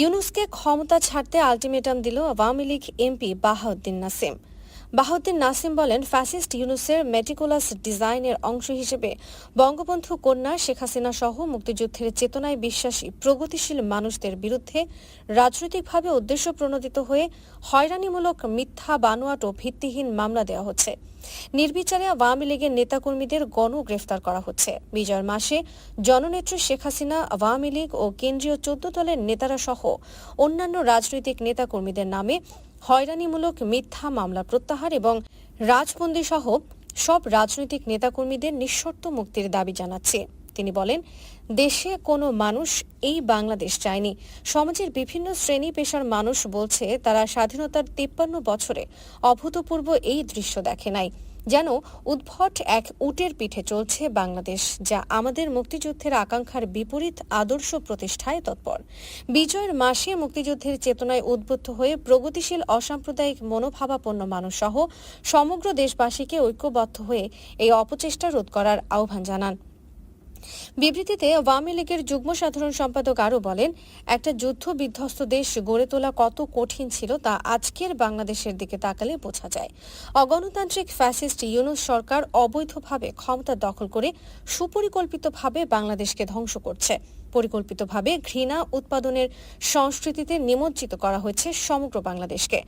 ইউনুসকে ক্ষমতা ছাড়তে আলটিমেটাম দিল আওয়ামী লীগ এমপি বাহাউদ্দিন নাসিম। বাহাউদ্দিন নাসিম বলেন, ফ্যাসিস্ট ইউনুসের মেটিকুলাস ডিজাইনের অংশ হিসেবে বঙ্গবন্ধু কন্যা শেখ হাসিনা সহ মুক্তিযুদ্ধের চেতনায় বিশ্বাসী, প্রগতিশীল মানুষদের বিরুদ্ধে রাজনৈতিকভাবে উদ্দেশ্য প্রণোদিত হয়ে হয়রানিমূলক মিথ্যা বানোয়াট ও ভিত্তিহীন মামলা দেওয়া হচ্ছে। নির্বিচারে আওয়ামী লীগের নেতাকর্মীদের গণ গ্রেফতার করা হচ্ছে। বিজয়ের মাসে জননেত্রী শেখ হাসিনা, আওয়ামী লীগ ও কেন্দ্রীয় চোদ্দ দলের নেতারা সহ অন্যান্য রাজনৈতিক নেতাকর্মীদের নামে হয়রানিমূলক মিথ্যা মামলা প্রত্যাহার এবং রাজবন্দি সহ সব রাজনৈতিক নেতাকর্মীদের নিঃশর্ত মুক্তির দাবি জানাচ্ছে। তিনি বলেন, দেশে কোনো মানুষ এই বাংলাদেশ চায়নি। সমাজের বিভিন্ন শ্রেণি পেশার মানুষ বলছে, তারা স্বাধীনতার তিপ্পান্ন বছরে অভূতপূর্ব এই দৃশ্য দেখে নাই। যেন উদ্ভট এক উটের পিঠে চলছে বাংলাদেশ, যা আমাদের মুক্তিযুদ্ধের আকাঙ্ক্ষার বিপরীত আদর্শ প্রতিষ্ঠায় তৎপর। বিজয়ের মাসে মুক্তিযুদ্ধের চেতনায় উদ্বুদ্ধ হয়ে প্রগতিশীল অসাম্প্রদায়িক মনোভাবাপন্ন মানুষ সহ সমগ্র দেশবাসীকে ঐক্যবদ্ধ হয়ে এই অপচেষ্টা রোধ করার আহ্বান জানান। বিবৃতিতে আওয়ামী লীগের যুগ্ম সাধারণ সম্পাদক আরও বলেন, একটা যুদ্ধ বিধ্বস্ত দেশ গড়ে তোলা কত কঠিন ছিল তা আজকের বাংলাদেশের দিকে তাকালে বোঝা যায়। অগণতান্ত্রিক ফ্যাসিস্ট ইউনুস সরকার অবৈধভাবে ক্ষমতা দখল করে সুপরিকল্পিতভাবে বাংলাদেশকে ধ্বংস করছে। পরিকল্পিতভাবে ঘৃণা উৎপাদনের সংস্কৃতিতে নিমজ্জিত করা হয়েছে সমগ্র বাংলাদেশকে।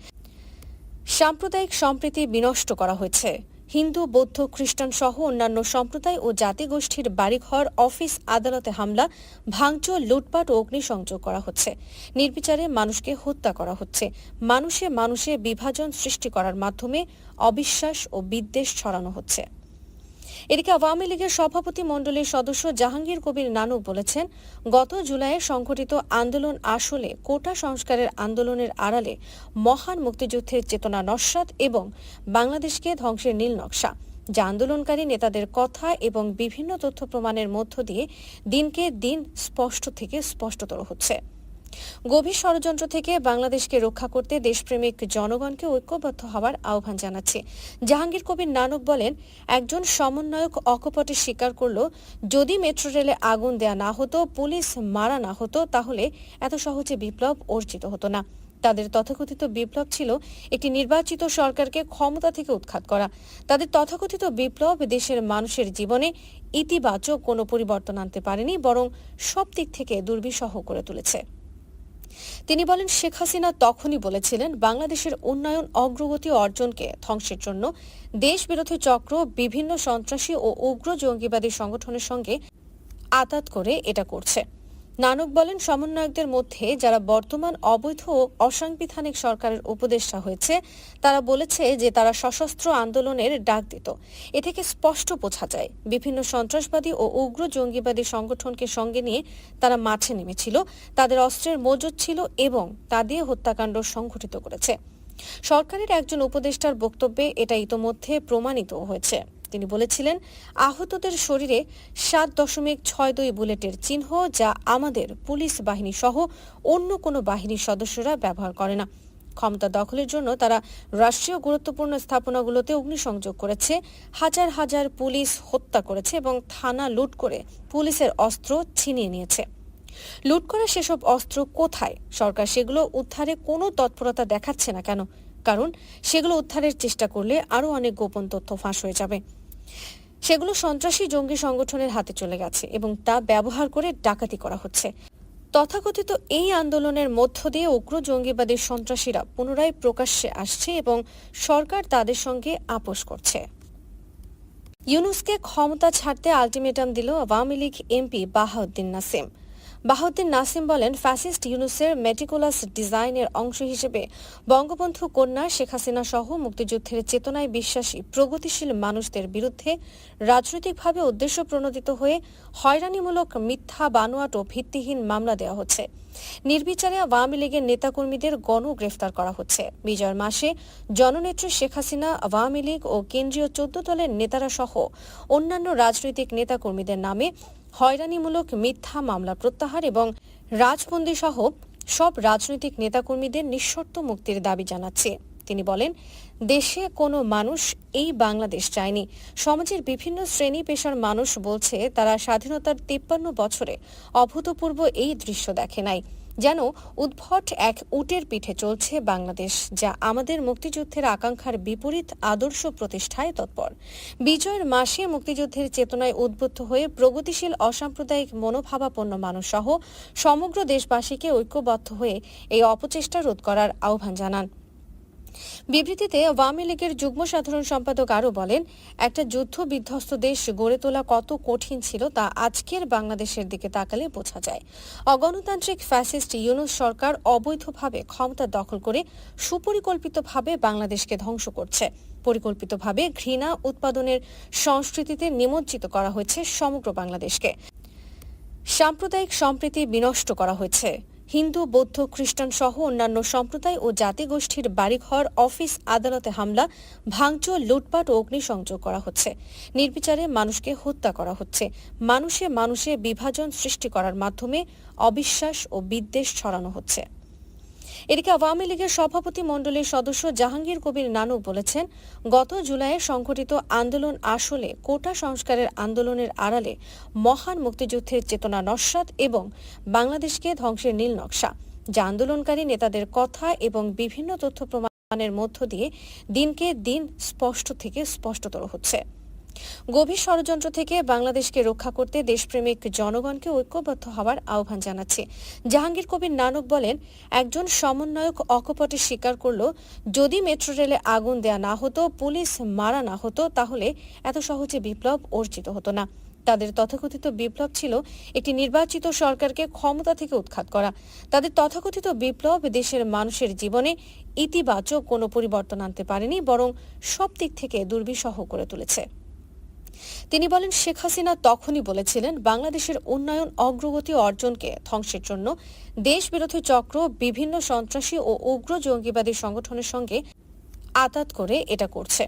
সাম্প্রদায়িক সম্প্রীতি বিনষ্ট করা হয়েছে। হিন্দু, বৌদ্ধ, খ্রিস্টান সহ অন্যান্য সম্প্রদায় ও জাতিগোষ্ঠীর বাড়িঘর, অফিস, আদালতে হামলা, ভাঙচুর, লুটপাট ও অগ্নিসংযোগ করা হচ্ছে। নির্বিচারে মানুষকে হত্যা করা হচ্ছে। মানুষে মানুষে বিভাজন সৃষ্টি করার মাধ্যমে অবিশ্বাস ও বিদ্বেষ ছড়ানো হচ্ছে। এদিকে আওয়ামী লীগের সভাপতি মণ্ডলীর সদস্য জাহাঙ্গীর কবির নানু বলেছেন, গত জুলাইয়ে সংঘটিত আন্দোলন আসলে কোটা সংস্কারের আন্দোলনের আড়ালে মহান মুক্তিযুদ্ধের চেতনা নস্বাত এবং বাংলাদেশকে ধ্বংসের নীল নকশা। যা আন্দোলনকারী নেতাদের কথা এবং বিভিন্ন তথ্য প্রমাণের মধ্য দিয়ে দিনকে দিন স্পষ্ট থেকে স্পষ্টতর হচ্ছে। গভীর ষড়যন্ত্র থেকে বাংলাদেশকে রক্ষা করতে দেশপ্রেমিক জনগণকে ঐক্যবদ্ধ হওয়ার আহ্বান জানাচ্ছে। জাহাঙ্গীর কবির নানক বলেন, একজন সমন্বয়ক অকপটে স্বীকার করল, যদি মেট্রো রেলে আগুন দেয়া না হতো, পুলিশ মারা না হতো, তাহলে এত সহজে বিপ্লব অর্জিত হতো না। তাদের তথাকথিত বিপ্লব ছিল একটি নির্বাচিত সরকারকে ক্ষমতা থেকে উৎখাত করা। তাদের তথাকথিত বিপ্লব দেশের মানুষের জীবনে ইতিবাচক কোনো পরিবর্তন আনতে পারেনি, বরং সব দিক থেকে দুর্বিষহ করে তুলেছে। তিনি বলেন, শেখ হাসিনা তখনই বলেছিলেন, বাংলাদেশের উন্নয়ন অগ্রগতি অর্জনকে ধ্বংসের জন্য দেশ বিরোধী চক্র, বিভিন্ন সন্ত্রাসী ও উগ্র জঙ্গিবাদী সংগঠনের সঙ্গে আতাত করে এটা করছে। নানক বলেন, সমন্বয়কদের মধ্যে যারা বর্তমান অবৈধ অসাংবিধানিক সরকারের উপদেষ্টা হয়েছে, তারা বলেছে যে তারা সশস্ত্র আন্দোলনের ডাক দিত। এ থেকে স্পষ্ট বোঝা যায়, বিভিন্ন সন্ত্রাসবাদী ও উগ্র জঙ্গিবাদী সংগঠনকে সঙ্গে নিয়ে তারা মাঠে নেমেছিল, তাদের অস্ত্রের মজুদ ছিল এবং তা দিয়ে হত্যাকাণ্ড সংঘটিত করেছে। সরকারের একজন উপদেষ্টার বক্তব্যে এটা ইতোমধ্যে প্রমাণিত হয়েছে। তিনি বলেছিলেন, আহতদের শরীরে সাত দশমিক ছয় দুই বুলেটের চিহ্ন যা আমাদের পুলিশ বাহিনী সহ অন্য কোনো বাহিনীর সদস্যরা ব্যবহার করে না। ক্ষমতা দখলের জন্য তারা রাষ্ট্রীয় গুরুত্বপূর্ণ স্থাপনাগুলোতে অগ্নিসংযোগ করেছে, হাজার হাজার পুলিশ হত্যা করেছে এবং থানা লুট করে পুলিশের অস্ত্র ছিনিয়ে নিয়েছে। লুট করা সেসব অস্ত্র কোথায়? সরকার সেগুলো উদ্ধারে কোনো তৎপরতা দেখাচ্ছে না কেন? কারণ সেগুলো উদ্ধারের চেষ্টা করলে আরও অনেক গোপন তথ্য ফাঁস হয়ে যাবে। সেগুলো সন্ত্রাসী জঙ্গি সংগঠনের হাতে চলে গেছে এবং তা ব্যবহার করে ডাকাতি করা হচ্ছে। তথাকথিত এই আন্দোলনের মধ্য দিয়ে উগ্র জঙ্গিবাদী সন্ত্রাসীরা পুনরায় প্রকাশ্যে আসছে এবং সরকার তাদের সঙ্গে আপোষ করছে। ইউনুসকে ক্ষমতা ছাড়তে আলটিমেটাম দিল আওয়ামী লীগ এমপি বাহাউদ্দিন নাসিম। বাহাউদ্দিন নাসিম বলেন, ফ্যাসিস্ট ইউনুসের মেটিকুলাস ডিজাইনের অংশ হিসেবে বঙ্গবন্ধু কন্যা শেখ হাসিনা সহ মুক্তিযুদ্ধের চেতনায় বিশ্বাসী, প্রগতিশীল মানুষদের বিরুদ্ধে রাজনৈতিকভাবে উদ্দেশ্য প্রণোদিত হয়ে হয়রানিমূলক মিথ্যা বানোয়াট ও ভিত্তিহীন মামলা দেওয়া হচ্ছে। নির্বিচারে আওয়ামী লীগের নেতাকর্মীদের গণ গ্রেফতার করা হচ্ছে। বিজয়ের মাসে জননেত্রী শেখ হাসিনা, আওয়ামী লীগ ও কেন্দ্রীয় চোদ্দ দলের নেতারা সহ অন্যান্য রাজনৈতিক নেতাকর্মীদের নামে হয়রানিমূলক মিথ্যা মামলা প্রত্যাহার এবং রাজবন্দি সহ সব রাজনৈতিক নেতাকর্মীদের নিঃশর্ত মুক্তির দাবি জানাচ্ছে। তিনি বলেন, দেশে কোনো মানুষ এই বাংলাদেশ চায়নি। সমাজের বিভিন্ন শ্রেণি পেশার মানুষ বলছে, তারা স্বাধীনতার তিপ্পান্ন বছরে অভূতপূর্ব এই দৃশ্য দেখে নাই। যেন উদ্ভট এক উটের পিঠে চলছে বাংলাদেশ, যা আমাদের মুক্তিযুদ্ধের আকাঙ্ক্ষার বিপরীত আদর্শ প্রতিষ্ঠায় তৎপর। বিজয়ের মাসে মুক্তিযুদ্ধের চেতনায় উদ্বুদ্ধ হয়ে প্রগতিশীল অসাম্প্রদায়িক মনোভাবাপন্ন মানুষ সহ সমগ্র দেশবাসীকে ঐক্যবদ্ধ হয়ে এই অপচেষ্টা রোধ করার আহ্বান জানান। বিবৃতিতে আওয়ামী লীগের যুগ্ম সাধারণ সম্পাদক আরও বলেন, একটা যুদ্ধ বিধ্বস্ত দেশ গড়ে তোলা কত কঠিন ছিল তা আজকের বাংলাদেশের দিকে তাকালে বোঝা যায়। অগণতান্ত্রিক ফ্যাসিস্ট ইউনুস সরকার অবৈধভাবে ক্ষমতা দখল করে সুপরিকল্পিতভাবে বাংলাদেশকে ধ্বংস করছে। পরিকল্পিতভাবে ঘৃণা উৎপাদনের সংস্কৃতিতে নিমজ্জিত করা হয়েছে সমগ্র বাংলাদেশকে। সাম্প্রদায়িক সম্প্রীতি বিনষ্ট করা হয়েছে। হিন্দু, বৌদ্ধ, খ্রিস্টান সহ অন্যান্য সম্প্রদায় ও জাতিগোষ্ঠীর বাড়িঘর, অফিস, আদালতে হামলা, ভাঙচুর, লুটপাট ও অগ্নিসংযোগ করা হচ্ছে। নির্বিচারে মানুষকে হত্যা করা হচ্ছে। মানুষে মানুষে বিভাজন সৃষ্টি করার মাধ্যমে অবিশ্বাস ও বিদ্বেষ ছড়ানো হচ্ছে। এদিকে আওয়ামী লীগের সভাপতি মণ্ডলীর সদস্য জাহাঙ্গীর কবির নানু বলেছেন, গত জুলাইয়ে সংঘটিত আন্দোলন আসলে কোটা সংস্কারের আন্দোলনের আড়ালে মহান মুক্তিযুদ্ধের চেতনা নস্বাত এবং বাংলাদেশকে ধ্বংসের নীল নকশা, যা আন্দোলনকারী নেতাদের কথা এবং বিভিন্ন তথ্য প্রমাণের মধ্য দিয়ে দিনকে দিন স্পষ্ট থেকে স্পষ্টতর হচ্ছে। গভীর ষড়যন্ত্র থেকে বাংলাদেশকে রক্ষা করতে দেশপ্রেমিক জনগণকে ঐক্যবদ্ধ হওয়ার আহ্বান জানাচ্ছে। জাহাঙ্গীর কবির নানক বলেন, একজন সমন্বয়ক অকপটে স্বীকার করল, যদি মেট্রো রেলে আগুন দেয়া না হতো, পুলিশ মারা না হতো, তাহলে এত সহজে বিপ্লব অর্জিত হতো না। তাদের তথাকথিত বিপ্লব ছিল একটি নির্বাচিত সরকারকে ক্ষমতা থেকে উৎখাত করা। তাদের তথাকথিত বিপ্লব দেশের মানুষের জীবনে ইতিবাচক কোনো পরিবর্তন আনতে পারেনি, বরং সব দিক থেকে দুর্বিষহ করে তুলেছে। তিনি বলেন, শেখ হাসিনা তখনই বলেছিলেন, বাংলাদেশের উন্নয়ন অগ্রগতি অর্জনকে ধ্বংসের জন্য দেশবিরোধী চক্র, বিভিন্ন সন্ত্রাসী ও উগ্র জঙ্গিবাদী সংগঠনের সঙ্গে আতাত করে এটা করছে।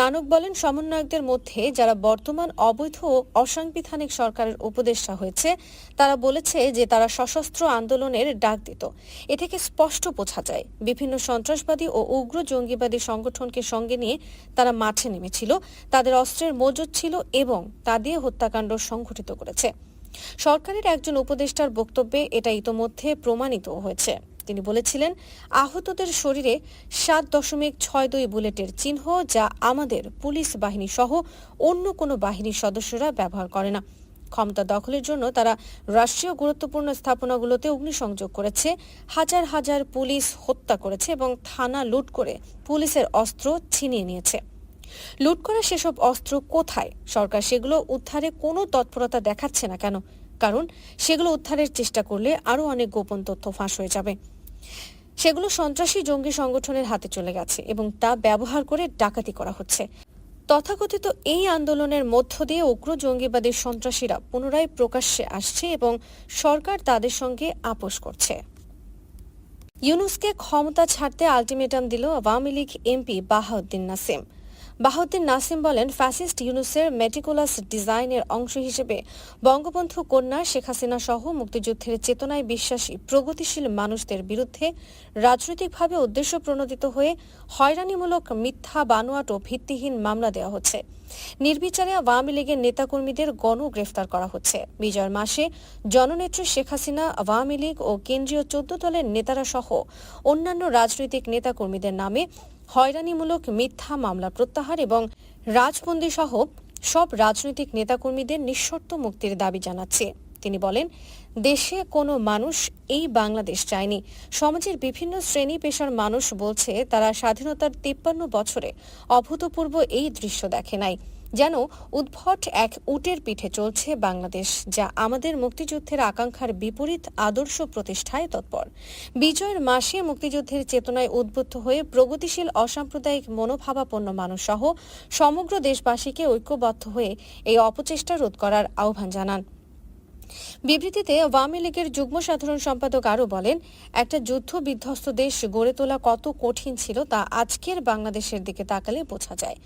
নানক বলেন, সমন্বয়কদের মধ্যে যারা বর্তমান অবৈধ ও অসাংবিধানিক সরকারের উপদেষ্টা হয়েছে, তারা বলেছে যে তারা সশস্ত্র আন্দোলনের ডাক দিত। এ থেকে স্পষ্ট বোঝা যায়, বিভিন্ন সন্ত্রাসবাদী ও উগ্র জঙ্গিবাদী সংগঠনকে সঙ্গে নিয়ে তারা মাঠে নেমেছিল, তাদের অস্ত্রের মজুদ ছিল এবং তা দিয়ে হত্যাকাণ্ড সংঘটিত করেছে। সরকারের একজন উপদেষ্টার বক্তব্যে এটা ইতোমধ্যে প্রমাণিত হয়েছে। তিনি বলেছিলেন, আহতদের শরীরে সাত দশমিক ছয় দুই বুলেটের চিহ্ন যা আমাদের পুলিশ বাহিনী সহ অন্য কোনো বাহিনীর সদস্যরা ব্যবহার করে না। ক্ষমতা দখলের জন্য তারা রাষ্ট্রীয় গুরুত্বপূর্ণ স্থাপনাগুলোতে অগ্নিসংযোগ করেছে, হাজার হাজার পুলিশ হত্যা করেছে এবং থানা লুট করে পুলিশের অস্ত্র ছিনিয়ে নিয়েছে। লুট করা সেসব অস্ত্র কোথায়? সরকার সেগুলো উদ্ধারে কোনো তৎপরতা দেখাচ্ছে না কেন? কারণ সেগুলো উদ্ধারের চেষ্টা করলে আরও অনেক গোপন তথ্য ফাঁস হয়ে যাবে। সেগুলো সন্ত্রাসী জঙ্গি সংগঠনের হাতে চলে গেছে এবং তা ব্যবহার করে ডাকাতি করা হচ্ছে। তথাকথিত এই আন্দোলনের মধ্য দিয়ে উগ্র জঙ্গিবাদী সন্ত্রাসীরা পুনরায় প্রকাশ্যে আসছে এবং সরকার তাদের সঙ্গে আপোষ করছে। ইউনুসকে ক্ষমতা ছাড়তে আলটিমেটাম দিল আওয়ামী লীগ এমপি বাহাউদ্দিন নাসিম। বাহাউদ্দিন নাসিম বলেন, ফ্যাসিস্ট ইউনুসের মেটিকুলাস ডিজাইনের অংশ হিসেবে বঙ্গবন্ধু কন্যা শেখ হাসিনা সহ মুক্তিযুদ্ধের চেতনায় বিশ্বাসী, প্রগতিশীল মানুষদের বিরুদ্ধে রাজনৈতিকভাবে উদ্দেশ্য প্রণোদিত হয়ে হয়রানিমূলক মিথ্যা বানোয়াট ও ভিত্তিহীন মামলা দেওয়া হচ্ছে। নির্বিচারে আওয়ামী লীগের নেতাকর্মীদের গণ গ্রেফতার করা হচ্ছে। বিজয়ের মাসে জননেত্রী শেখ হাসিনা, আওয়ামী লীগ ও কেন্দ্রীয় চোদ্দ দলের নেতারা সহ অন্যান্য রাজনৈতিক নেতাকর্মীদের নামে হয়রানিমূলক মিথ্যা মামলা প্রত্যাহার এবং রাজবন্দি সহ সব রাজনৈতিক নেতাকর্মীদের নিঃশর্ত মুক্তির দাবি জানাচ্ছে। তিনি বলেন দেশে কোনো মানুষ এই বাংলাদেশ চায়নি। সমাজের বিভিন্ন শ্রেণি পেশার মানুষ বলছে, তারা স্বাধীনতার তিপ্পান্ন বছরে অভূতপূর্ব এই দৃশ্য দেখে নাই। যেন উদ্ভট এক উটের পিঠে চলছে বাংলাদেশ, যা আমাদের মুক্তিযুদ্ধের আকাঙ্ক্ষার বিপরীত আদর্শ প্রতিষ্ঠায় তৎপর। বিজয়ের মাসে মুক্তিযুদ্ধের চেতনায় উদ্বুদ্ধ হয়ে প্রগতিশীল, অসাম্প্রদায়িক, মনোভাবাপন্ন মানুষ সহ সমগ্র দেশবাসীকে ঐক্যবদ্ধ হয়ে এই অপচেষ্টা রোধ করার আহ্বান জানান। বিবৃতিতে আওয়ামী লীগের যুগ্ম সাধারণ সম্পাদক আরও বলেন, একটা যুদ্ধ বিধ্বস্ত দেশ গড়ে তোলা কত কঠিন ছিল তা আজকের বাংলাদেশের দিকে তাকালে বোঝা যায়।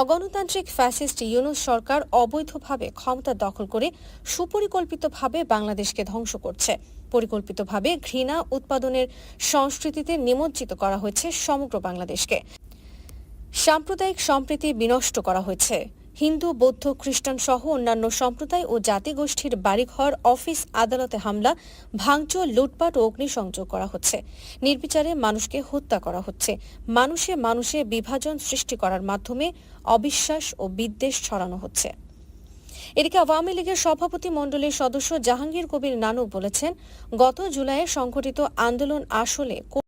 অগণতান্ত্রিক ফ্যাসিস্ট ইউনুস সরকার অবৈধভাবে ক্ষমতা দখল করে সুপরিকল্পিতভাবে বাংলাদেশকে ধ্বংস করছে। পরিকল্পিতভাবে ঘৃণা উৎপাদনের সংস্কৃতিতে নিমজ্জিত করা হয়েছে সমগ্র বাংলাদেশকে। সাম্প্রদায়িক সম্প্রীতি বিনষ্ট করা হয়েছে। হিন্দু, বৌদ্ধ, খ্রিস্টান সহ অন্যান্য সম্প্রদায় ও জাতিগোষ্ঠীর বাড়িঘর, অফিস, আদালতে হামলা, ভাঙচুর, লুটপাট ও অগ্নিসংযোগ করা হচ্ছে। নির্বিচারে মানুষকে হত্যা করা হচ্ছে। মানুষে মানুষে বিভাজন সৃষ্টি করার মাধ্যমে অবিশ্বাস ও বিদ্বেষ ছড়ানো হচ্ছে। এদিকে আওয়ামী লীগের সভাপতি মণ্ডলীর সদস্য জাহাঙ্গীর কবির নানু বলেছেন, গত জুলাইয়ে সংঘটিত আন্দোলন আসলে